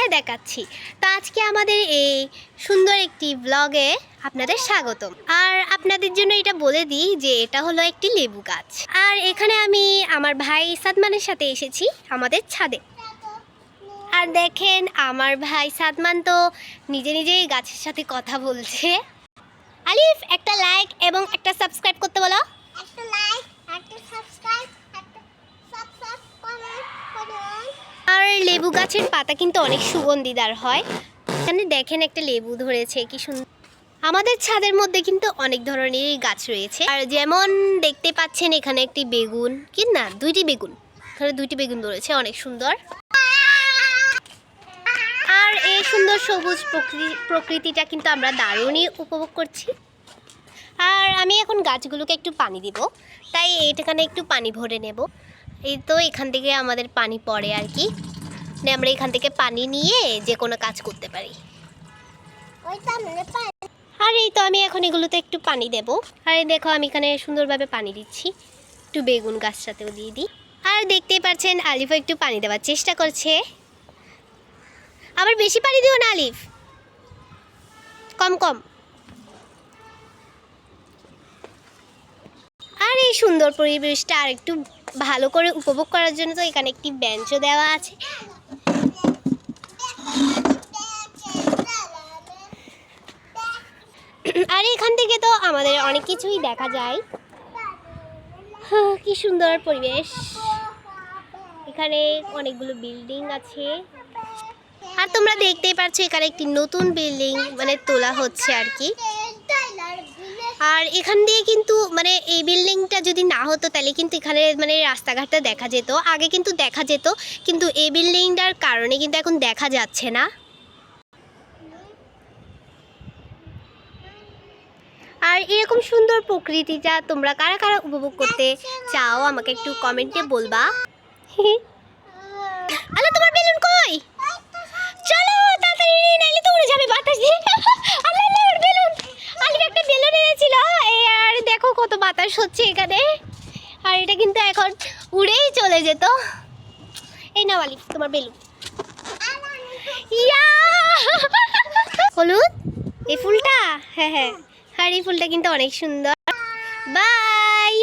হ্যাঁ দেখাচ্ছি। তো আজকে আমাদের এই সুন্দর একটি ব্লগে আপনাদের স্বাগতম। আর আপনাদের জন্য এটা বলে দিই যে এটা হলো একটি লেবু গাছ। আর এখানে আমি আমার ভাই সাদমানের সাথে এসেছি আমাদের ছাদে। আর দেখেন, আমার ভাই সাদমান তো নিজে নিজেই গাছের সাথে কথা বলছে। আলিফ, একটা লাইক এবং একটা সাবস্ক্রাইব করতে বলো। একটা লাইক একটা সাবস্ক্রাইব একটা সাবস্ক্রাইব কমেন্ট করুন আর লেবু গাছের পাতা কিন্তু অনেক সুগন্ধিদার হয়। এখানে দেখেন একটা লেবু ধরেছে, কি সুন্দর। আমাদের ছাদের মধ্যে কিন্তু অনেক ধরনেরই গাছ রয়েছে। আর যেমন দেখতে পাচ্ছেন এখানে একটি বেগুন। কি না? দুইটি বেগুন। এখানে দুইটি বেগুন ধরেছে, অনেক সুন্দর। আর এই সুন্দর সবুজ প্রকৃতি প্রকৃতিটা কিন্তু আমরা দারুণই উপভোগ করছি। আর আমি এখন গাছগুলোকে একটু পানি দিব। তাই এইটাখানে একটু পানি ভরে নেব। এই তো এখান থেকে আমাদের পানি পড়ে আর কি। মানে আমরা এখান থেকে পানি নিয়ে যে কোনো কাজ করতে পারি। আর এই তো আমি এখন এগুলোতে একটু পানি দেব। আর দেখো আমি এখানে সুন্দরভাবে পানি দিচ্ছি। একটু বেগুন গাছটাতেও দিয়ে দিই। আর দেখতেই পাচ্ছেন আলিফও একটু পানি দেওয়ার চেষ্টা করছে। আবার বেশি পানি দিও না আলিফ। কম কম আর এই সুন্দর পরিবেশটা আর একটু ভালো করে উপভোগ করার জন্য তো এখানে একটি বেঞ্চও দেওয়া আছে। আর এখান থেকে তো আমাদের অনেক কিছুই দেখা যায়। হ্যাঁ, কি সুন্দর পরিবেশ। এখানে অনেকগুলো বিল্ডিং আছে। আর তোমরা দেখতেই পাচ্ছ এখানে একটি নতুন বিল্ডিং মানে তোলা হচ্ছে আর কি। আর এখান দিয়ে কিন্তু মানে এই বিল্ডিংটা যদি না হতো তাহলে কিন্তু এখানে মানে রাস্তাঘাটটা দেখা যেত। আগে কিন্তু দেখা যেত, কিন্তু এই বিল্ডিংটার কারণে কিন্তু এখন দেখা যাচ্ছে না। আর এরকম সুন্দর প্রকৃতিটা তোমরা কারা কারা উপভোগ করতে চাও, আমাকে একটু কমেন্টে বলবা। আলো তোমার কত বাতাস হচ্ছে এখানে। আর এটা কিন্তু এখন উড়েই চলে যেত। এই না বালি তোমার বেলুন। হলুদ? এই ফুলটা? হ্যাঁ হ্যাঁ। আর এই ফুলটা কিন্তু অনেক সুন্দর। বাই!